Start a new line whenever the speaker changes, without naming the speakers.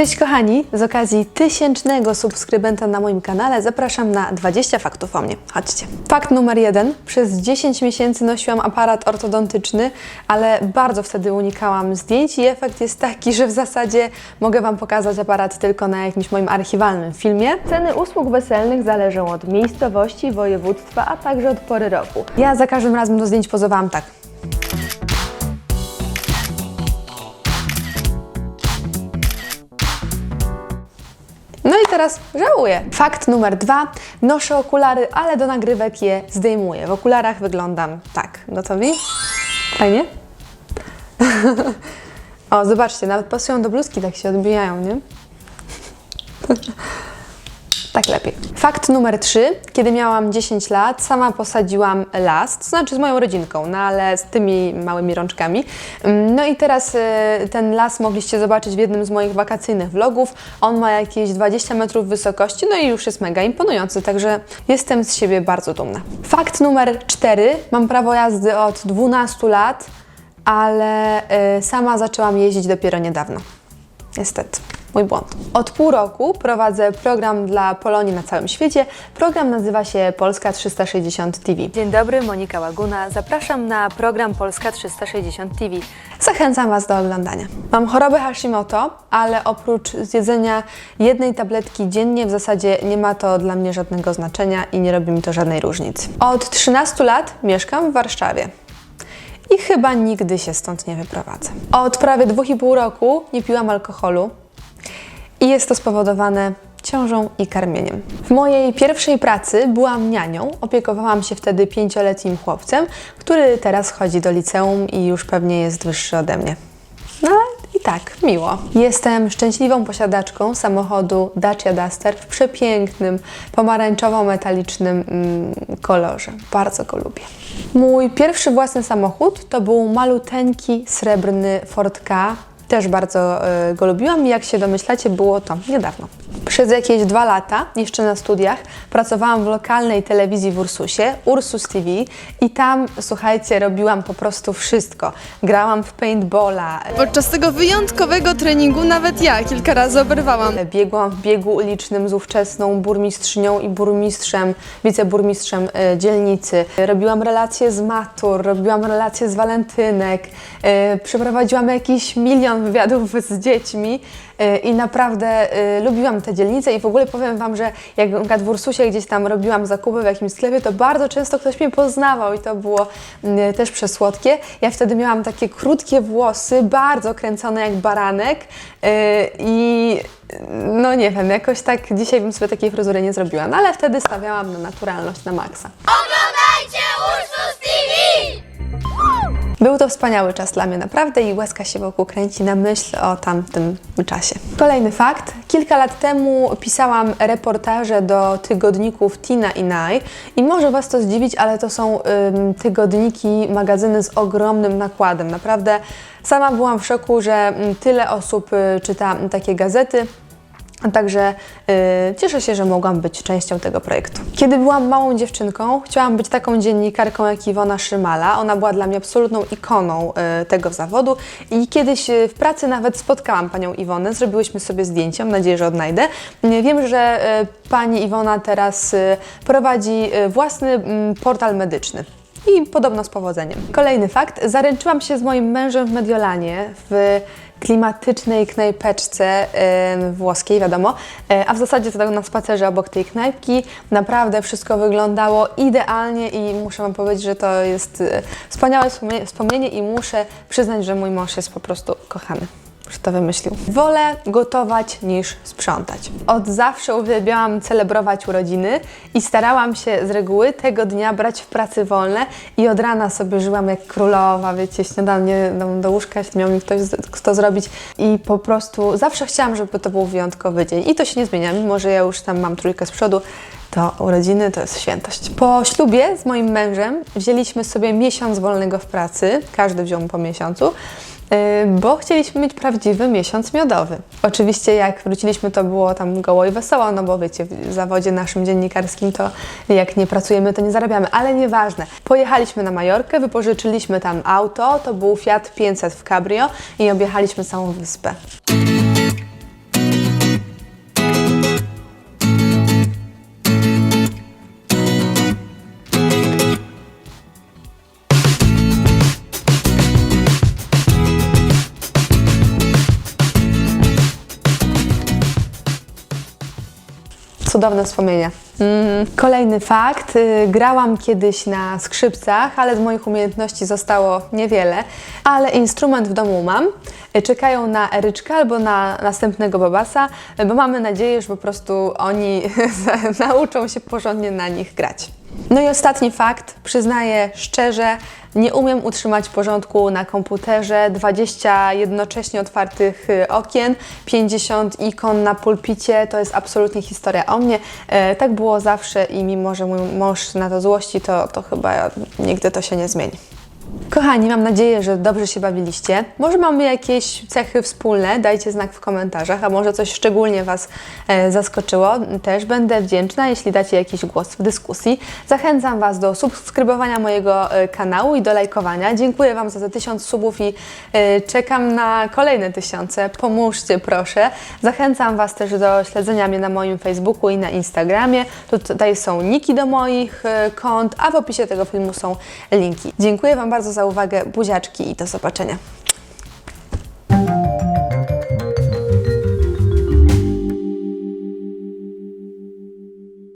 Cześć kochani, z okazji tysięcznego subskrybenta na moim kanale zapraszam na 20 faktów o mnie. Chodźcie. Fakt numer jeden. Przez 10 miesięcy nosiłam aparat ortodontyczny, ale bardzo wtedy unikałam zdjęć i efekt jest taki, że w zasadzie mogę Wam pokazać aparat tylko na jakimś moim archiwalnym filmie. Ceny usług weselnych zależą od miejscowości, województwa, a także od pory roku. Ja za każdym razem do zdjęć pozowałam tak. Teraz żałuję. Fakt numer dwa. Noszę okulary, ale do nagrywek je zdejmuję. W okularach wyglądam tak. Gotowi? Fajnie? o, zobaczcie, nawet pasują do bluzki, tak się odbijają, nie? Tak lepiej. Fakt numer 3. Kiedy miałam 10 lat, sama posadziłam las, to znaczy z moją rodzinką, no ale z tymi małymi rączkami. Mm, No i teraz e, ten las mogliście zobaczyć w jednym z moich wakacyjnych vlogów. On ma jakieś 20 metrów wysokości, no i już jest mega imponujący, także jestem z siebie bardzo dumna. Fakt numer 4. Mam prawo jazdy od 12 lat, ale e, sama zaczęłam jeździć dopiero niedawno. Niestety. Mój błąd. Od pół roku prowadzę program dla Polonii na całym świecie. Program nazywa się Polska 360 TV. Dzień dobry, Monika Łaguna. Zapraszam na program Polska 360 TV. Zachęcam Was do oglądania. Mam chorobę Hashimoto, ale oprócz zjedzenia jednej tabletki dziennie w zasadzie nie ma to dla mnie żadnego znaczenia i nie robi mi to żadnej różnicy. Od 13 lat mieszkam w Warszawie i chyba nigdy się stąd nie wyprowadzę. Od prawie dwóch i pół roku nie piłam alkoholu i jest to spowodowane ciążą i karmieniem. W mojej pierwszej pracy byłam nianią, opiekowałam się wtedy pięcioletnim chłopcem, który teraz chodzi do liceum i już pewnie jest wyższy ode mnie. No i tak, miło. Jestem szczęśliwą posiadaczką samochodu Dacia Duster w przepięknym, pomarańczowo-metalicznym mm, kolorze. Bardzo go lubię. Mój pierwszy własny samochód to był maluteńki, srebrny Ford Ka. Też bardzo y, go lubiłam i jak się domyślacie, było to niedawno. Przez jakieś dwa lata, jeszcze na studiach, pracowałam w lokalnej telewizji w Ursusie, Ursus TV i tam, słuchajcie, robiłam po prostu wszystko. Grałam w paintballa,
Podczas tego wyjątkowego treningu nawet ja kilka razy oberwałam.
Biegłam w biegu ulicznym z ówczesną burmistrzynią i burmistrzem, wiceburmistrzem e, dzielnicy. Robiłam relacje z matur, robiłam relacje z walentynek, e, przeprowadziłam jakiś milion wywiadów z dziećmi e, i naprawdę e, lubiłam tę dzielnicę i w ogóle powiem Wam, że jak na w Ursusie gdzieś tam robiłam zakupy w jakimś sklepie, to bardzo często ktoś mnie poznawał i to było mm, też przesłodkie. Ja wtedy miałam takie krótkie włosy, bardzo kręcone jak baranek i no nie wiem, jakoś tak dzisiaj bym sobie takiej fryzury nie zrobiła, no ale wtedy stawiałam na naturalność na maksa.
Oglądajcie Ursus!
Był to wspaniały czas dla mnie naprawdę i łezka się wokół kręci na myśl o tamtym czasie. Kolejny fakt. Kilka lat temu pisałam reportaże do tygodników Tina i Nai i może Was to zdziwić, ale to są ym, tygodniki, magazyny z ogromnym nakładem. Naprawdę sama byłam w szoku, że mm, tyle osób y, czyta takie gazety. Także y, cieszę się, że mogłam być częścią tego projektu. Kiedy byłam małą dziewczynką, chciałam być taką dziennikarką jak Iwona Szymala. Ona była dla mnie absolutną ikoną y, tego zawodu i kiedyś y, w pracy nawet spotkałam panią Iwonę, zrobiłyśmy sobie zdjęcie, mam nadzieję, że odnajdę. Y, Wiem, że y, pani Iwona teraz y, prowadzi y, własny mm, portal medyczny. I podobno z powodzeniem. Kolejny fakt. Zaręczyłam się z moim mężem w Mediolanie, w klimatycznej knajpeczce włoskiej, wiadomo, E, a w zasadzie to tak na spacerze obok tej knajpki. Naprawdę wszystko wyglądało idealnie i muszę Wam powiedzieć, że to jest e, wspaniałe wspomnie- wspomnienie i muszę przyznać, że mój mąż jest po prostu kochany. Że to wymyślił. Wolę gotować niż sprzątać. Od zawsze uwielbiałam celebrować urodziny i starałam się z reguły tego dnia brać w pracy wolne i od rana sobie żyłam jak królowa, wiecie, śniadanie do, łóżka, miał mi ktoś kto zrobić i po prostu zawsze chciałam, żeby to był wyjątkowy dzień i to się nie zmienia, mimo że ja już tam mam trójkę z przodu, to urodziny to jest świętość. Po ślubie z moim mężem wzięliśmy sobie miesiąc wolnego w pracy, każdy wziął po miesiącu, bo chcieliśmy mieć prawdziwy miesiąc miodowy. Oczywiście jak wróciliśmy, to było tam goło i wesoło, no bo wiecie, w zawodzie naszym dziennikarskim to jak nie pracujemy, to nie zarabiamy, ale nieważne. Pojechaliśmy na Majorkę, wypożyczyliśmy tam auto, to był Fiat 500 w Cabrio i objechaliśmy całą wyspę. Cudowne wspomnienia. Mm, Kolejny fakt. Y, Grałam kiedyś na skrzypcach, ale z moich umiejętności zostało niewiele, ale instrument w domu mam. Y, Czekają na Eryczka albo na następnego babasa, y, bo mamy nadzieję, że po prostu oni nauczą się porządnie na nich grać. No i ostatni fakt, przyznaję szczerze, nie umiem utrzymać porządku na komputerze. 20 jednocześnie otwartych y, okien, 50 ikon na pulpicie, to jest absolutnie historia o mnie. E, tak było zawsze i mimo, że mój mąż na to złości, to, to chyba nigdy to się nie zmieni. Kochani, mam nadzieję, że dobrze się bawiliście. Może mamy jakieś cechy wspólne, dajcie znak w komentarzach, a może coś szczególnie Was e, zaskoczyło. Też będę wdzięczna, jeśli dacie jakiś głos w dyskusji. Zachęcam Was do subskrybowania mojego e, kanału i do lajkowania. Dziękuję Wam za te tysiąc subów i e, czekam na kolejne tysiące. Pomóżcie proszę. Zachęcam Was też do śledzenia mnie na moim Facebooku i na Instagramie. Tutaj są niki do moich e, kont, a w opisie tego filmu są linki. Dziękuję Wam bardzo za uwagę, buziaczki i do zobaczenia.